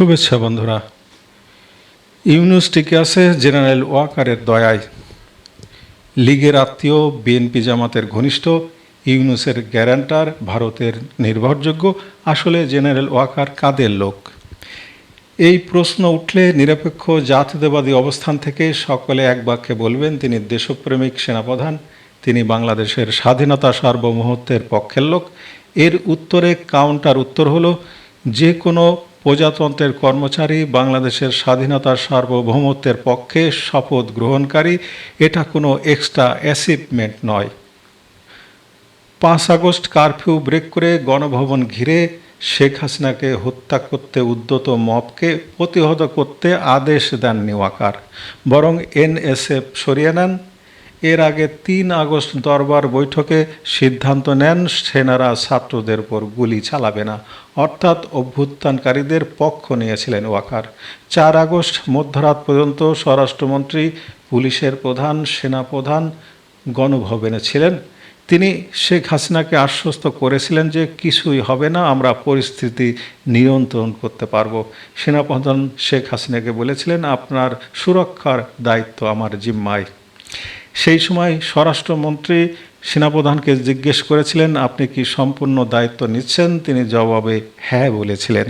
শুভেচ্ছা বন্ধুরা। ইউনুস টিকে আছে জেনারেল ওয়াকারের দয়ায়। লীগের আত্মীয়, বিএনপি জামাতের ঘনিষ্ঠ, ইউনুসের গ্যারান্টার, ভারতের নির্ভরযোগ্য, আসলে জেনারেল ওয়াকার কাদের লোক? এই প্রশ্ন উঠলে নিরপেক্ষ জাতীয়তাবাদী অবস্থান থেকে সকলে এক বাক্যে বলবেন, তিনি দেশপ্রেমিক সেনাপ্রধান, তিনি বাংলাদেশের স্বাধীনতা সার্বভৌমত্বের পক্ষের লোক। এর উত্তরে কাউন্টার উত্তর হলো, যে কোনো প্রজাতন্ত্রের কর্মচারী, বাংলাদেশের স্বাধীনতার সার্বভৌমত্বের পক্ষে শপথ গ্রহণকারী, এটা কোনো এক্সট্রা অ্যাচিভমেন্ট নয়। পাঁচ আগস্ট কারফিউ ব্রেক করে গণভবন ঘিরে শেখ হাসিনাকে হত্যা করতে উদ্যত মবকে প্রতিহত করতে আদেশ দেননি ওয়াকার, বরং এনএসএফ সরিয়ে নেন। এর আগে তিন আগস্ট দরবার বৈঠকে সিদ্ধান্ত নেন, সেনারা ছাত্রদের উপর গুলি চালাবে না। অর্থাৎ অভ্যুত্থানকারীদের পক্ষ নিয়েছিলেন ওয়াকার। চার আগস্ট মধ্যরাত পর্যন্ত স্বরাষ্ট্রমন্ত্রী, পুলিশের প্রধান, সেনাপ্রধান গণভবনে ছিলেন। তিনি শেখ হাসিনাকে আশ্বস্ত করেছিলেন যে কিছুই হবে না, আমরা পরিস্থিতি নিয়ন্ত্রণ করতে পারব। সেনাপ্রধান শেখ হাসিনাকে বলেছিলেন, আপনার সুরক্ষার দায়িত্ব আমার জিম্মায়। সেই সময় স্বরাষ্ট্রমন্ত্রী, সেনাপ্রধানকে জিজ্ঞেস করেছিলেন, আপনি কি সম্পূর্ণ দায়িত্ব নিচ্ছেন? তিনি জবাবে হ্যাঁ বলেছিলেন।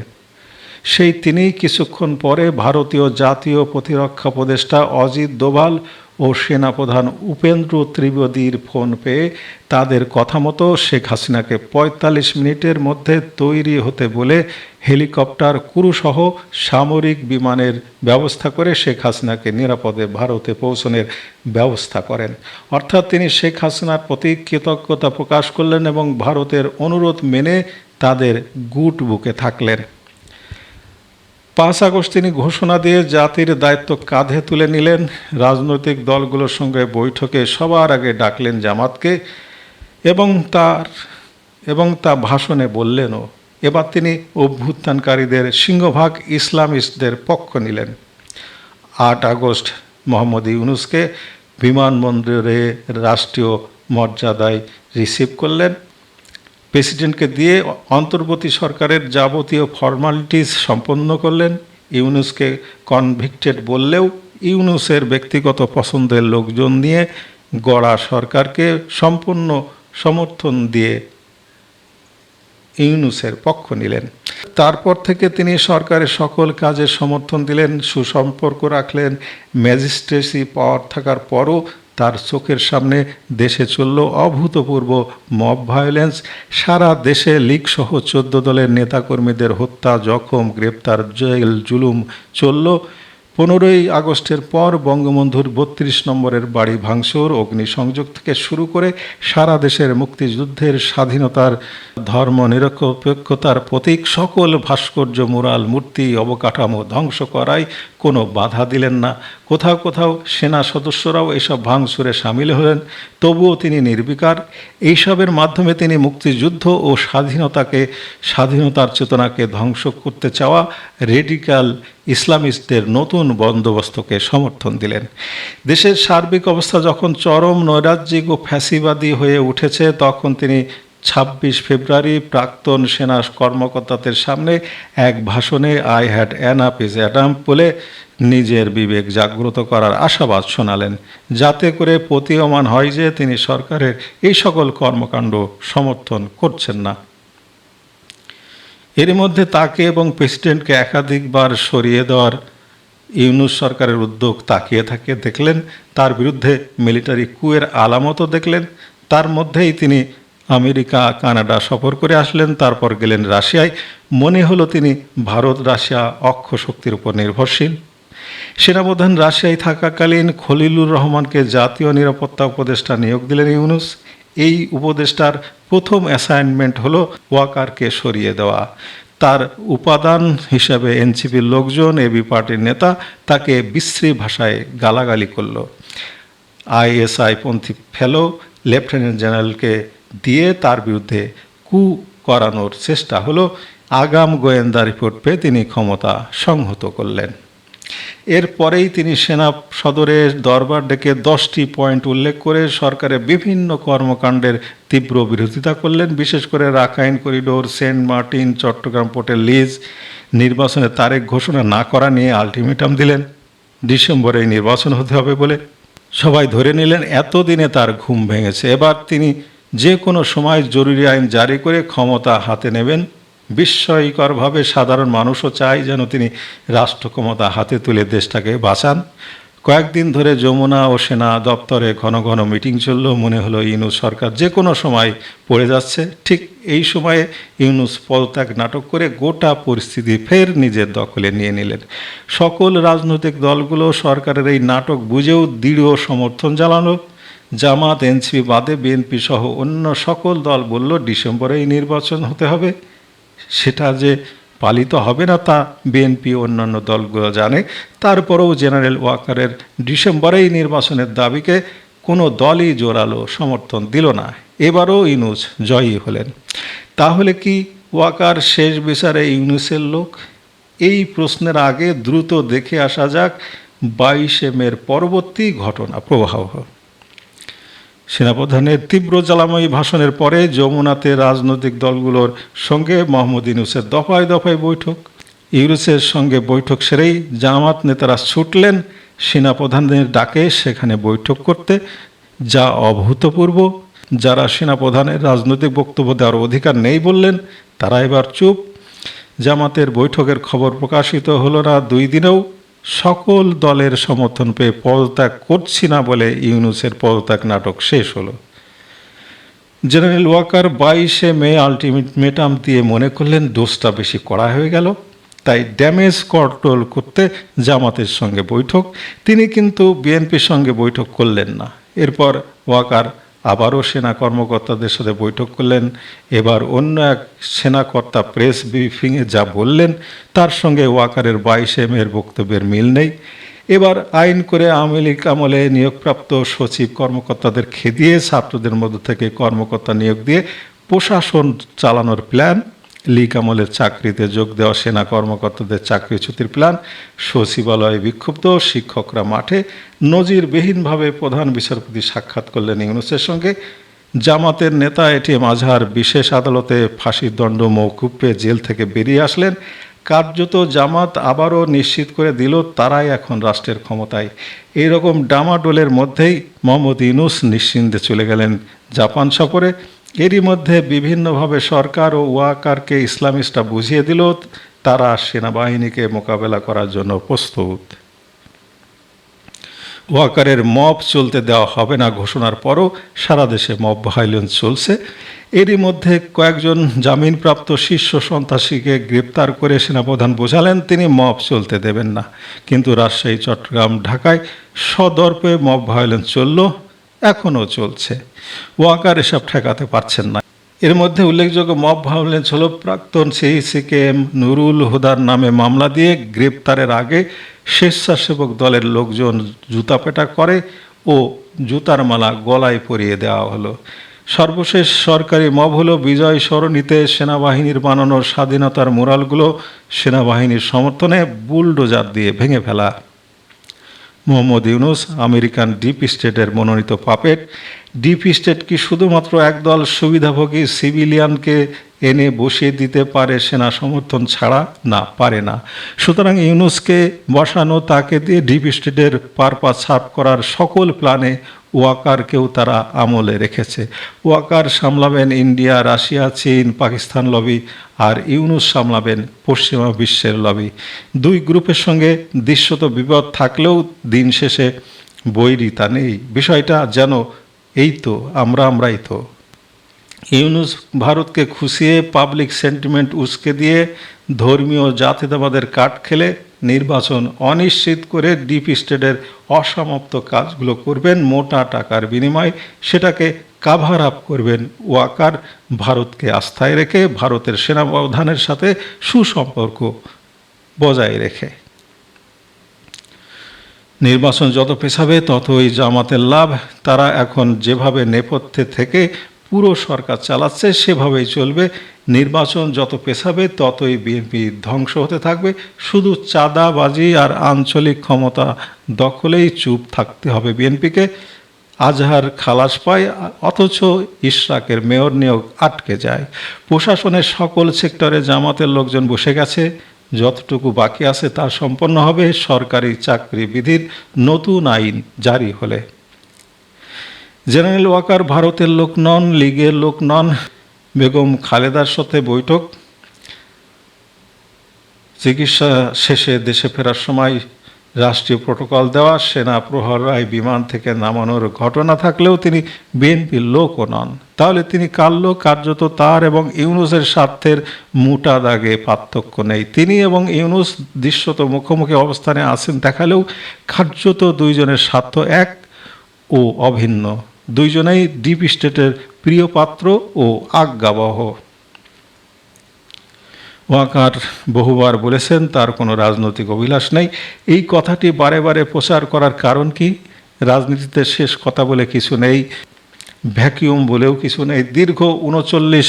সেই তিনি কিছুক্ষণ পরে ভারতীয় জাতীয় প্রতিরক্ষা উপদেষ্টা অজিত দোভাল ও সেনাপ্রধান উপেন্দ্র ত্রিবেদীর ফোন পেয়ে তাদের কথা মতো শেখ হাসিনাকে পঁয়তাল্লিশ মিনিটের মধ্যে তৈরি হতে বলে হেলিকপ্টার, কুরুসহ সামরিক বিমানের ব্যবস্থা করে শেখ হাসিনাকে নিরাপদে ভারতে পৌঁছনের ব্যবস্থা করেন। অর্থাৎ তিনি শেখ হাসিনার প্রতি কৃতজ্ঞতা প্রকাশ করলেন এবং ভারতের অনুরোধ মেনে তাদের গুট বুকে থাকলেন। পাঁচ আগস্ট তিনি ঘোষণা দিয়ে জাতির দায়িত্ব কাঁধে তুলে নিলেন। রাজনৈতিক দলগুলোর সঙ্গে বৈঠকে সবার আগে ডাকলেন জামাতকে এবং তার, এবং তা ভাষণে বললেনও। এবার তিনি অভ্যুত্থানকারীদের সিংহভাগ ইসলামিস্টদের পক্ষ নিলেন। আট আগস্ট মোহাম্মদ ইউনুসকে বিমানবন্দরে রাষ্ট্রীয় মর্যাদায় রিসিভ করলেন। প্রেসিডেন্টকে দিয়ে অন্তর্বর্তী সরকারের যাবতীয় ফর্মালিটিস সম্পন্ন করলেন। ইউনুসকে কনভিক্টেড বললেও ইউনুসের ব্যক্তিগত পছন্দের লোকজন নিয়ে গড়া সরকারকে সম্পূর্ণ সমর্থন দিয়ে ইউনুসের পক্ষ নিলেন। তারপর থেকে তিনি সরকারের সকল কাজে সমর্থন দিলেন, সুসম্পর্ক রাখলেন ম্যাজিস্ট্রেসি পাওয়ার থাকার পরও তার চোখের সামনে দেশে চলল অভূতপূর্ব মব ভায়োলেন্স। সারা দেশে লীগ সহ চোদ্দ দলের নেতাকর্মীদের হত্যা, জখম, গ্রেপ্তার, জেল, জুলুম চলল। পনেরোই আগস্টের পর বঙ্গবন্ধুর বত্রিশ নম্বরের বাড়ি ভাঙচুর, অগ্নিসংযোগ থেকে শুরু করে সারা দেশের মুক্তিযুদ্ধের স্বাধীনতার ধর্ম নিরপেক্ষতার প্রতীক। সকল ভাস্কর্য, মুরাল মূর্তি, অবকাঠামো ধ্বংস করায় কোনো বাধা দিলেন না। কোথাও কোথাও সেনা সদস্যরাও এসব ভাঙচুরে সামিল হলেন, তবুও তিনি নির্বিকার। এইসবের মাধ্যমে তিনি মুক্তিযুদ্ধ ও স্বাধীনতাকে, স্বাধীনতার চেতনাকে ধ্বংস করতে চাওয়া রেডিক্যাল ইসলামিস্টদের নতুন বন্দোবস্তকে সমর্থন দিলেন। দেশের সার্বিক অবস্থা যখন চরম নৈরাজ্যিক ও ফ্যাসিবাদী হয়ে উঠেছে, তখন তিনি ছাব্বিশ ফেব্রুয়ারি প্রাক্তন সেনা কর্মকর্তাদের সামনে এক ভাষণে I had an up is Adam বলে নিজের বিবেক জাগ্রত করার আশাবাদ শোনালেন। যাতে করে প্রতীয়মান হয় যে তিনি সরকারের এই সকল কর্মকাণ্ড সমর্থন করছেন না। এর মধ্যে তাকে এবং প্রেসিডেন্টকে একাধিকবার সরিয়ে দেওয়ার ইউনুস সরকারের উদ্যোগ তাকিয়ে থাকে দেখলেন, তার বিরুদ্ধে মিলিটারি কুয়ের আলামতও দেখলেন, তার মধ্যেই তিনি আমেরিকা, কানাডা সফর করে আসলেন, তারপর গেলেন রাশিয়ায়। মনে হলো তিনি ভারত, রাশিয়া অক্ষ শক্তির উপর নির্ভরশীল। সেনাপ্রধান রাশিয়ায় থাকাকালীন খলিলুর রহমানকে জাতীয় নিরাপত্তা উপদেষ্টা নিয়োগ দিলেন ইউনুস। এই উপদেষ্টার প্রথম অ্যাসাইনমেন্ট হলো ওয়াকারকে সরিয়ে দেওয়া। তার উপাদান হিসাবে এনসিপির লোকজন এবি পার্টির নেতা, তাকে বিশ্রী ভাষায় গালাগালি করল। আইএসআই পন্থী ফেলো লেফটেন্যান্ট জেনারেলকে দিয়ে তার বিরুদ্ধে কু করানোর চেষ্টা হলো, আগাম গোয়েন্দা রিপোর্ট পেয়ে তিনি ক্ষমতা সংহত করলেন। এরপরেই তিনি সেনা সদরের দরবার ডেকে দশটি পয়েন্ট উল্লেখ করে সরকারের বিভিন্ন কর্মকাণ্ডের তীব্র বিরোধিতা করলেন। বিশেষ করে Rakhine corridor, Saint Martin, Chittagong পোর্টের লিজ, নির্বাচনের তারিখ ঘোষণা না করা নিয়ে আলটিমেটাম দিলেন। ডিসেম্বরে নির্বাচন হতে হবে বলে সবাই ধরে নিলেন, এতদিনে তার ঘুম ভেঙেছে। এবার তিনি যে কোনো সময় জরুরি আইন জারি করে ক্ষমতা হাতে নেবেন। বিস্ময়করভাবে সাধারণ মানুষও চায় যেন তিনি রাষ্ট্র ক্ষমতা হাতে তুলে দেশটাকে বাঁচান। কয়েকদিন ধরে যমুনা ও সেনা দপ্তরে ঘন ঘন মিটিং চলল, মনে হলো ইউনুস সরকার যে কোনো সময় পড়ে যাচ্ছে। ঠিক এই সময়ে ইউনুস পদত্যাগ নাটক করে গোটা পরিস্থিতি ফের নিজের দখলে নিয়ে নিলেন। সকল রাজনৈতিক দলগুলো সরকারের এই নাটক বুঝেও দৃঢ় সমর্থন জানালো। জামাত, এনসিপি বাদে বিএনপি সহ অন্য সকল দল বলল ডিসেম্বরেই নির্বাচন হতে হবে। সেটা যে পালিত হবে না তা বিএনপি অন্যান্য দলগুলো জানে। তারপরেও জেনারেল ওয়াকারের ডিসেম্বরেই নির্বাচনের দাবিকে কোনো দলই জোরালো সমর্থন দিল না। এবারও ইউনুস জয়ী হলেন। তাহলে কি ওয়াকার শেষ বিচারে ইউনুসের লোক? এই প্রশ্নের আগে দ্রুত দেখে আসা যাক, বাইশে মের পরবর্তী ঘটনা প্রবাহ। সেনাপ্রধানের তীব্র জ্বালাময়ী ভাষণের পরে যমুনাতে রাজনৈতিক দলগুলোর সঙ্গে মোহাম্মদ ইউনুসের দফায় দফায় বৈঠক। ইউনুসের সঙ্গে বৈঠক সেরেই জামাত নেতারা ছুটলেন। সেনাপ্রধানের ডাকে সেখানে বৈঠক করতে। যা অভূতপূর্ব। যারা সেনাপ্রধানের রাজনৈতিক বক্তব্য দেওয়ার অধিকার নেই বললেন, তারা এবার চুপ। জামাতের বৈঠকের খবর প্রকাশিত হলো না দুই দিনেও। সকল দলের সমর্থন পেয়ে পদত্যাগ করছি না বলে ইউনুসের পদত্যাগ নাটক শেষ হলো। জেনারেল ওয়াকার বাইশে মে আলটিমেটাম দিয়ে মনে করলেন ডোজটা বেশি কড়া হয়ে গেল। তাই ড্যামেজ কন্ট্রোল করতে জামাতের সঙ্গে বৈঠক। তিনি কিন্তু বিএনপির সঙ্গে বৈঠক করলেন না। এরপর ওয়াকার আবারও সেনা কর্মকর্তাদের সাথে বৈঠক করলেন। এবার অন্য এক সেনাকর্তা প্রেস ব্রিফিংয়ে যা বললেন, তার সঙ্গে ওয়াকারের বাইশ এম এর বক্তব্যের মিল নেই। এবার আইন করে আওয়ামী লীগ আমলে নিয়োগপ্রাপ্ত সচিব কর্মকর্তাদের খেদিয়ে ছাত্রদের মধ্য থেকে কর্মকর্তা নিয়োগ দিয়ে প্রশাসন চালানোর প্ল্যান লীগ আমলের চাকরিতে যোগ দেওয়া সেনা কর্মকর্তাদের চাকরিচ্যুতির প্ল্যান। সচিবালয়ে বিক্ষুব্ধ শিক্ষকরা মাঠে নজিরবিহীনভাবে প্রধান বিচারপতি সাক্ষাৎ করলেন ইউনুসের সঙ্গে। জামাতের নেতা এটিএম আজহার বিশেষ আদালতে ফাঁসির দণ্ড মৌকুব পেয়ে জেল থেকে বেরিয়ে আসলেন। কার্যত জামাত আবারও নিশ্চিত করে দিল তারাই এখন রাষ্ট্রের ক্ষমতায়। এইরকম ডামাডোলের মধ্যেই মোহাম্মদ ইউনুস নিশ্চিন্তে চলে গেলেন। জাপান সফরে এরই মধ্যে বিভিন্নভাবে সরকার ও ওয়াকারকে ইসলামিস্টরা বুঝিয়ে দিল, তারা সেনাবাহিনীকে মোকাবেলা করার জন্য প্রস্তুত। ওয়াকারের মব চলতে দেওয়া হবে না ঘোষণার পরও সারা দেশে মব ভাইলেন্স চলছে। এরই মধ্যে কয়েকজন জামিনপ্রাপ্ত শীর্ষ সন্ত্রাসীকে গ্রেপ্তার করে সেনাপ্রধান বোঝালেন, তিনি মব চলতে দেবেন না। কিন্তু রাজশাহী, চট্টগ্রাম, ঢাকায় সদর্পে মব ভায়োলেন্স চলল। এখনও চলছে। ওয়াকার এসব ঠেকাতে পারছেন না। এর মধ্যে উল্লেখযোগ্য মব ভায়োলেন্স হল প্রাক্তন সিএম নুরুল হুদার নামে মামলা দিয়ে গ্রেপ্তারের আগে স্বেচ্ছাসেবক দলের লোকজন জুতাপেটা করে ও জুতার মালা গলায় পরিয়ে দেওয়া হলো। সর্বশেষ সরকারি মব হলো বিজয় সরণিতে সেনাবাহিনীর বানানো স্বাধীনতার মোরালগুলো সেনাবাহিনীর সমর্থনে বুলডোজার দিয়ে ভেঙে ফেলা। মোহাম্মদ ইউনুস, আমেরিকান ডিপ স্টেটের মনোনীত পাপেট ডিপ স্টেট কি শুধুমাত্র একদল সুবিধাভোগী সিভিলিয়ানকে এনে বসিয়ে দিতে পারে সেনা সমর্থন ছাড়া? না, পারে না। সুতরাং ইউনুসকে বসানো, তাকে দিয়ে ডিপ স্টেটের পারপাস সার্ভ করার সকল প্ল্যানে ওয়াকারকেও তারা আমলে রেখেছে। ওয়াকার সামলাবেন ইন্ডিয়া, রাশিয়া, চীন, পাকিস্তান লবি আর ইউনুস সামলাবেন পশ্চিমা বিশ্বের লবি। দুই গ্রুপের সঙ্গে দৃশ্যত বিপদ থাকলেও দিন শেষে বৈরিতা নেই। বিষয়টা যেন এই তো, আমরা আমরাই তো। ইউনুস ভারতকে খুশিয়ে পাবলিক সেন্টিমেন্ট উস্কে দিয়ে ধর্মীয় জাতীয়তাবাদের কাঠ খেলে নির্বাচন অনিশ্চিত করে ডিপ স্টেটের অসমাপ্ত কাজগুলো করবেন, মোটা টাকার বিনিময়ে সেটাকে কাভার আপ করবেন ওয়াকার। ভারতকে আস্থায় রেখে ভারতের সেনাপ্রধানের সাথে সুসম্পর্ক বজায় রেখে। নির্বাচন যত পেছাবে ততই জামাতের লাভ। তারা এখন যেভাবে নেপথ্যে থেকে পুরো সরকার চালাচ্ছে, সেভাবেই চলবে। নির্বাচন যত পেছাবে, ততই বিএনপি ধ্বংস হতে থাকবে। শুধু চাঁদাবাজি আর আঞ্চলিক ক্ষমতা দখলেই চুপ থাকতে হবে বিএনপিকে। আজহার খালাস পায়, অথচ ইশরাকের মেয়র নিয়োগ আটকে যায়। প্রশাসনের সকল সেক্টরে জামাতের লোকজন বসে গেছে। যতটুকু বাকি আছে তা সম্পন্ন হবে। সরকারি চাকরি বিধির নতুন আইন জারি হলে। জেনারেল ওয়াকার ভারতের লোক নন, লীগের লোক নন, বেগম খালেদার সাথে বৈঠক। চিকিৎসা শেষে দেশে ফেরার সময় রাষ্ট্রীয় প্রোটোকল দেওয়া, সেনা প্রহরায় বিমান থেকে নামানোর ঘটনা থাকলেও তিনি বিএনপির লোকও নন। তাহলে তিনি কার লোক? কার্যত তার এবং ইউনুসের স্বার্থের মোটা দাগে পার্থক্য নেই। তিনি এবং ইউনুস দৃশ্যত মুখোমুখি অবস্থানে আছেন দেখালেও কার্যত দুইজনের স্বার্থ এক ও অভিন্ন। দুইজনেই ডিপ স্টেটের প্রিয় পাত্র ও আজ্ঞাবহ। ওয়াকার বহুবার বলেছেন, তার কোনো রাজনৈতিক অভিলাষ নেই। এই কথাটি বারে বারে প্রচার করার কারণ কি? রাজনীতিতে শেষ কথা বলে কিছু নেই, ভ্যাকিউম বলেও কিছু নেই। দীর্ঘ উনচল্লিশ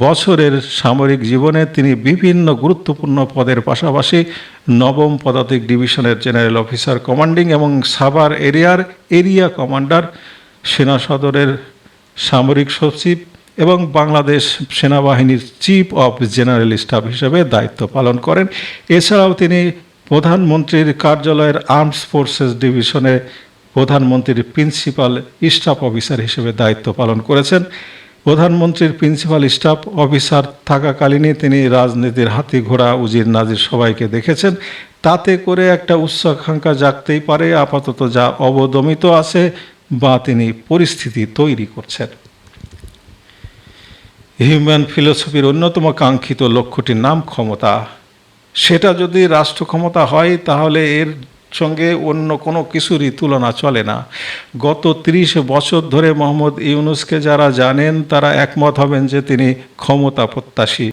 বছরের সামরিক জীবনে তিনি বিভিন্ন গুরুত্বপূর্ণ পদের পাশাপাশি নবম পদাতিক ডিভিশনের জেনারেল অফিসার কমান্ডিং এবং সাভার এরিয়ার এরিয়া কমান্ডার সেনা সদরের সামরিক সচিব এবং বাংলাদেশ সেনাবাহিনীর চিফ অফ জেনারেল স্টাফ হিসেবে দায়িত্ব পালন করেন। এছাড়াও তিনি প্রধানমন্ত্রীর কার্যালয়ের আর্মস ফোর্সেস ডিভিশনে প্রধানমন্ত্রীর প্রিন্সিপাল স্টাফ অফিসার হিসেবে দায়িত্ব পালন করেছেন। প্রধানমন্ত্রীর প্রিন্সিপাল স্টাফ অফিসার থাকাকালীনই তিনি রাজনীতির হাতি ঘোড়া উজির নাজির সবাইকে দেখেছেন। তাতে করে একটা উচ্চাকাঙ্ক্ষা জাগতেই পারে, আপাতত যা অবদমিত আছে বা তিনি পরিস্থিতি তৈরি করছেন। হিউম্যান ফিলোসফির অন্যতম কাঙ্ক্ষিত লক্ষ্যটির নাম ক্ষমতা। সেটা যদি রাষ্ট্র ক্ষমতা হয়, তাহলে এর সঙ্গে অন্য কোনো কিছুরই তুলনা চলে না। গত ত্রিশ বছর ধরে মোহাম্মদ ইউনুসকে যারা জানেন, তারা একমত হবেন যে তিনি ক্ষমতা প্রত্যাশী।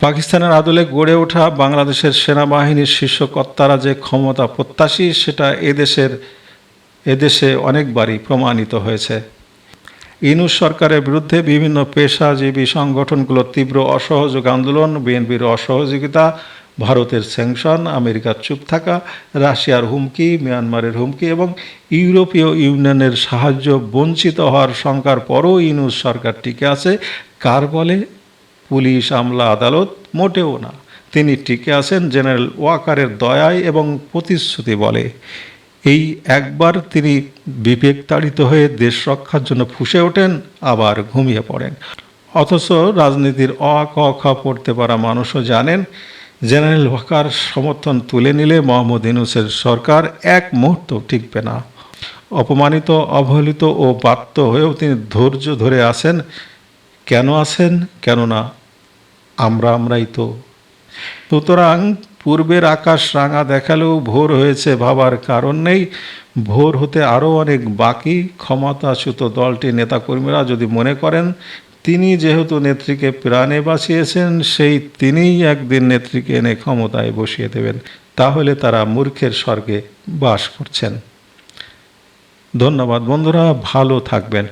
পাকিস্তানের আদলে গড়ে ওঠা বাংলাদেশের সেনাবাহিনীর শীর্ষকর্তারা যে ক্ষমতা প্রত্যাশী, সেটা এদেশের এদেশে অনেকবারই প্রমাণিত হয়েছে। ইনুস সরকারের বিরুদ্ধে বিভিন্ন পেশাজীবী সংগঠনগুলোর তীব্র অসহযোগ আন্দোলন, বিএনপির অসহযোগিতা, ভারতের স্যাংশন, আমেরিকার চুপ থাকা, রাশিয়ার হুমকি, মিয়ানমারের হুমকি এবং ইউরোপীয় ইউনিয়নের সাহায্য বঞ্চিত হওয়ার শঙ্কার পরও ইনুস সরকার টিকে আছে। কার বলে? পুলিশ, আমলা, আদালত? মোটেও না। তিনি টিকে আছেন জেনারেল ওয়াকারের দয়ায় এবং প্রতিশ্রুতি বলে। এই একবার তিনি বিবেক তাড়িত হয়ে দেশ রক্ষার জন্য ফুসে ওঠেন, আবার ঘুমিয়ে পড়েন। অথচ রাজনীতির অ ক খ পড়তে পারা মানুষও জানেন, জেনারেল ওয়াকার সমর্থন তুলে নিলে মোহাম্মদ ইনুসের সরকার এক মুহূর্ত টিকবে না। অপমানিত, অবহেলিত ও বাত্য হয়েও তিনি ধৈর্য ধরে আসেন কেন আছেন? কেননা আমরা আমরাই তো। সুতরাং পূর্বের আকাশ রাঙা দেখালেও ভোর হয়েছে ভাবার কারণ নেই। ভোর হতে আরও অনেক বাকি। ক্ষমতাচ্যুত দলটির নেতাকর্মীরা যদি মনে করেন, তিনি যেহেতু নেত্রীকে প্রাণে বাঁচিয়েছেন, সেই তিনিই একদিন নেত্রীকে এনে ক্ষমতায় বসিয়ে দেবেন। তাহলে তারা মূর্খের স্বর্গে বাস করছেন। ধন্যবাদ বন্ধুরা, ভালো থাকবেন।